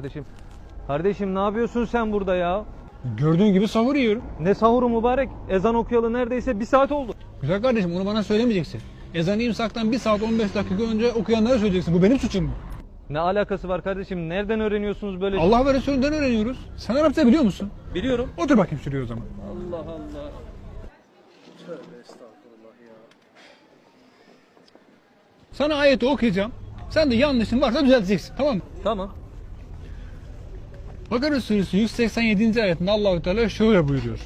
Kardeşim, kardeşim ne yapıyorsun sen burada ya? Gördüğün gibi sahur yiyorum. Ne sahuru mübarek? Ezan okuyalı neredeyse bir saat oldu. Güzel kardeşim onu bana söylemeyeceksin. Ezanı imsaktan 1 saat 15 dakika önce okuyanlara söyleyeceksin. Bu benim suçum mu? Ne alakası var kardeşim? Nereden öğreniyorsunuz böyle şey? Allah ve Resulünden öğreniyoruz. Sen Arapça biliyor musun? Biliyorum. Otur bakayım şuraya o zaman. Allah Allah. Sana ayeti okuyacağım. Sen de yanlışın varsa düzelteceksin. Tamam mı? Tamam. Bakara suresi 187. ayetinde Allahu Teala şöyle buyuruyor.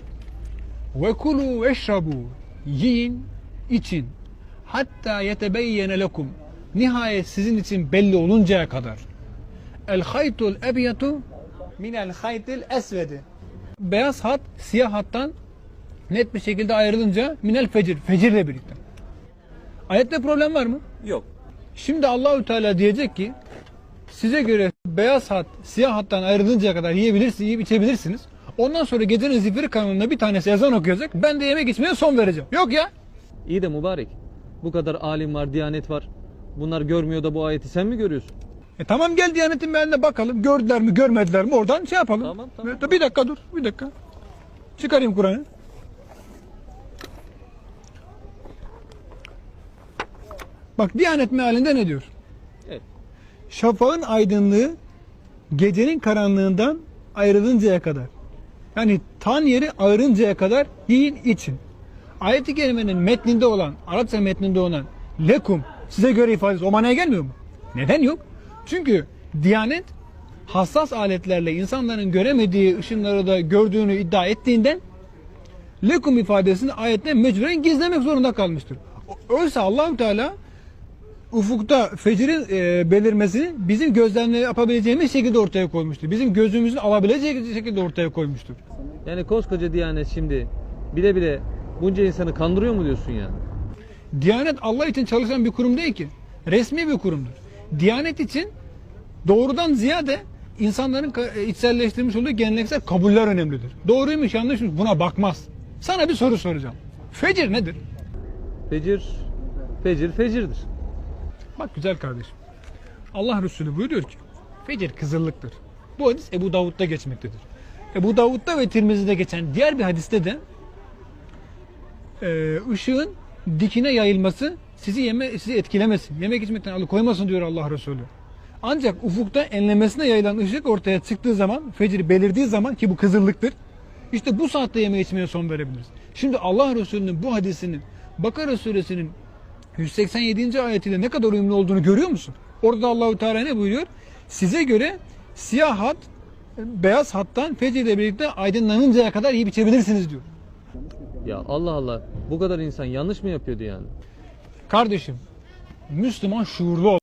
Ve kulu veşrabu yiyin için hatta yetebeyyene lekum nihayet sizin için belli oluncaya kadar el haytul ebyatu minel haytil esvedi beyaz hat siyah hattan net bir şekilde ayrılınca minel fecir fecirle birlikte. Ayette problem var mı? Yok. Şimdi Allahü Teala diyecek ki size göre beyaz hat siyah hattan ayrılıncaya kadar yiyebilirsiniz, yiyip içebilirsiniz. Ondan sonra gecenin zifiri kanalında bir tanesi ezan okuyacak. Ben de yemek içmeye son vereceğim. Yok ya. İyi de mübarek. Bu kadar alim var, diyanet var. Bunlar görmüyor da bu ayeti sen mi görüyorsun? E tamam gel Diyanet'in mealine bakalım. Gördüler mi görmediler mi oradan şey yapalım. Tamam, tamam. Bir dakika dur bir dakika. Çıkarayım Kur'an'ı. Bak Diyanet mealinde ne diyor? Evet. Şafağın aydınlığı gecenin karanlığından ayrılıncaya kadar. Yani tan yeri ağırıncaya kadar yiyin için. Ayet-i kerimenin metninde olan, Arapça metninde olan lekum size göre ifadesi o manaya gelmiyor mu? Neden yok? Çünkü Diyanet hassas aletlerle insanların göremediği ışınları da gördüğünü iddia ettiğinden lekum ifadesini ayette mecburen gizlemek zorunda kalmıştır. Oysa Allahü Teala ufukta fecirin e, belirmesini bizim gözlemle yapabileceğimiz şekilde ortaya koymuştur. Bizim gözümüzün alabileceği şekilde ortaya koymuştur. Yani koskoca diyanet şimdi bile bile bunca insanı kandırıyor mu diyorsun yani? Diyanet Allah için çalışan bir kurum değil ki. Resmi bir kurumdur. Diyanet için doğrudan ziyade insanların e, içselleştirmiş olduğu geleneksel kabuller önemlidir. Doğruymuş yanlışmış buna bakmaz. Sana bir soru soracağım. Fecir nedir? Fecir, fecir, fecirdir. Bak güzel kardeşim. Allah Resulü buyuruyor ki fecir kızıllıktır. Bu hadis Ebu Davud'da geçmektedir. Ebu Davud'da ve Tirmizi'de geçen diğer bir hadiste de e, ışığın dikine yayılması sizi yeme sizi etkilemesin. Yemek içmekten alıkoymasın diyor Allah Resulü. Ancak ufukta enlemesine yayılan ışık ortaya çıktığı zaman, fecir belirdiği zaman ki bu kızıllıktır. İşte bu saatte yeme içmeye son verebiliriz. Şimdi Allah Resulü'nün bu hadisinin Bakara suresinin 187. ayetiyle ne kadar uyumlu olduğunu görüyor musun? Orada Allahu Teala ne buyuruyor? Size göre siyah hat beyaz hattan fecir ile birlikte aydınlanıncaya kadar yiyip içebilirsiniz diyor. Ya Allah Allah bu kadar insan yanlış mı yapıyordu yani? Kardeşim Müslüman şuurlu ol.